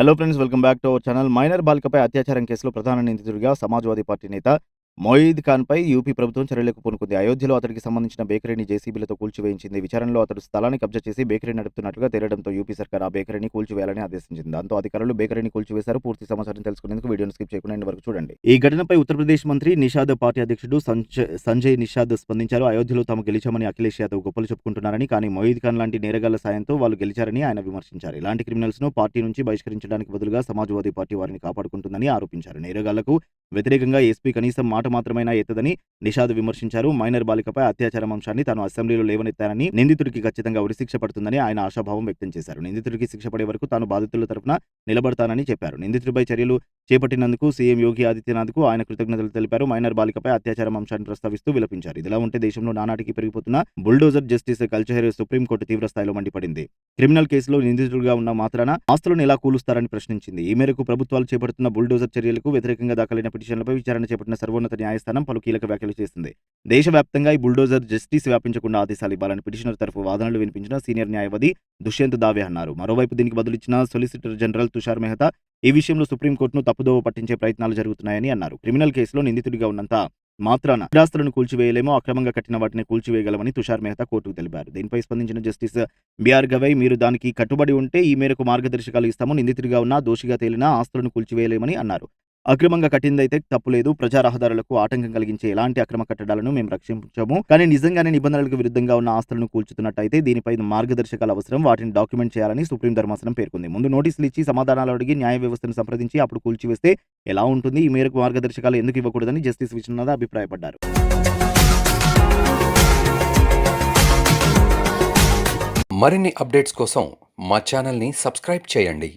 Hello friends welcome back to our channel minor బాలికపై అత్యాచారం కేసులో ప్రధాన నిందితుడిగా సమాజ్వాదీ పార్టీ నేత మొయీద్ ఖాన్పై యూపీ ప్రభుత్వం చర్యలకు పూనుకుంది. అయోధ్యలో అతడికి సంబంధించిన బేకరీని జేసీబీలతో కూల్చివేయించింది. విచారణలో అతడు స్థలాన్ని కబ్జా చేసి బేకరీ నడుపుతున్నట్లుగా తేలడంతో యూపీ సర్కార్ ఆ బేకరీని కూల్చివేయాలని ఆదేశించింది. దాంతో అధికారులు బేకరీని కూల్చివేశారు. పూర్తి సమాచారం తెలుసుకునేందుకు వీడియోను స్కిప్ చేయకుండా వరకు చూడండి. ఈ ఘటనపై ఉత్తరప్రదేశ్ మంత్రి నిషాద్ పార్టీ అధ్యక్షుడు సంజయ్ నిషాద్ స్పందించారు. అయోధ్యలో తాము గెలిచామని అఖిలేష్ యాదవ్ గొప్పలు చెప్పుకుంటున్నారని కానీ మొయీద్ ఖాన్ లాంటి నేరగాళ్ళ సాయంతో వాళ్ళు గెలిచారని ఆయన విమర్శించారు. ఇలాంటి క్రిమినల్స్ను పార్టీ నుంచి బహిష్కరించడానికి బదులుగా సమాజ్వాదీ పార్టీ వారిని కాపాడుకుంటుందని ఆరోపించారు. నేరగాళ్ళకు వ్యతిరేకంగా ఎస్పీ కనీసం మాట మాత్రమైనా ఎత్తదని నిషాద్ విమర్శించారు. మైనర్ బాలికపై అత్యాచారం అంశాన్ని తాను అసెంబ్లీలో లేవనెత్తానని నిందితుడికి ఖచ్చితంగా ఉరిశిక్ష పడుతుందని ఆయన ఆశాభావం వ్యక్తం చేశారు. నిందితుడికి శిక్ష పడే వరకు తాను బాధితుల తరపున నిలబడతానని చెప్పారు. నిందితుడిపై చర్యలు చేపట్టినందుకు సీఎం యోగి ఆదిత్యనాథ్కు ఆయన కృతజ్ఞతలు తెలిపారు. మైనర్ బాలికపై అత్యాచారం అంశాన్ని ప్రస్తావిస్తూ విలపించారు. ఇదిలా ఉంటే దేశంలో నానాటికి పెరిగిపోతున్న బుల్డోజర్ జస్టిస్ కల్చర్ సుప్రీంకోర్టు తీవ్ర స్థాయిలో మండిపడింది. క్రిమినల్ కేసులో నిందితుడిగా ఉన్న మాత్రాన ఆస్తులను ఎలా కూలుస్తారని ప్రశ్నించింది. ఈ మేరకు ప్రభుత్వాలు చేపడుతున్న బుల్డోజర్ చర్యలకు వ్యతిరేకంగా దాఖలైన పిటిషన్లపై విచారణ చేపట్టిన సర్వోన్నత న్యాయస్థానం పలు కీలక వ్యాఖ్యలు చేసింది. దేశవ్యాప్తంగా ఈ బుల్డోజర్ జస్టిస్ వ్యాపించకుండా ఆదేశాలు ఇవ్వాలని పిటిషనర్ తరఫు వాదనలు వినిపించిన సీనియర్ న్యాయవాది దుష్యంత్ దావే అన్నారు. మరోవైపు దీనికి బదులిచ్చిన సొలిసిటర్ జనరల్ తుషార్ మెహతా ఈ విషయంలో సుప్రీంకోర్టును తప్పుదోవ పట్టించే ప్రయత్నాలు జరుగుతున్నాయని అన్నారు. క్రిమినల్ కేసులో నిందితుడిగా ఉన్నంత మాత్రాన స్థిరాస్తులను కూల్చివేయలేమో అక్రమంగా కట్టిన వాటిని కూల్చివేయగలమని తుషార్ మెహతా కోర్టుకు తెలిపారు. దీనిపై స్పందించిన జస్టిస్ బిఆర్ గవై మీరు దానికి కట్టుబడి ఉంటే ఈ మేరకు మార్గదర్శకాలు ఇస్తాము. నిందితుడిగా ఉన్నా దోషిగా తేలినా ఆస్తులను కూల్చివేయలేమని అన్నారు. అక్రమంగా కట్టిందైతే తప్పులేదు. ప్రజా రహదారులకు ఆటంకం కలిగించే ఎలాంటి అక్రమ కట్టడాలను మేము రక్షించము. కానీ నిజంగానే నిబంధనలకు విరుద్ధంగా ఉన్న ఆస్తులను కూల్చుతున్నట్టయితే దీనిపై మార్గదర్శకాలు అవసరం. వాటిని డాక్యుమెంట్ చేయాలని సుప్రీం ధర్మాసనం పేర్కొంది. ముందు నోటీసులు ఇచ్చి సమాధానాలు అడిగి న్యాయ వ్యవస్థను సంప్రదించి అప్పుడు కూల్చివేస్తే ఎలా ఉంటుంది? ఈ మేరకు మార్గదర్శకాలు ఎందుకు ఇవ్వకూడదని జస్టిస్ విశ్వనాథ్ అభిప్రాయపడ్డారు. మరిన్ని అప్డేట్స్ కోసం మా ఛానల్ని సబ్స్క్రైబ్ చేయండి.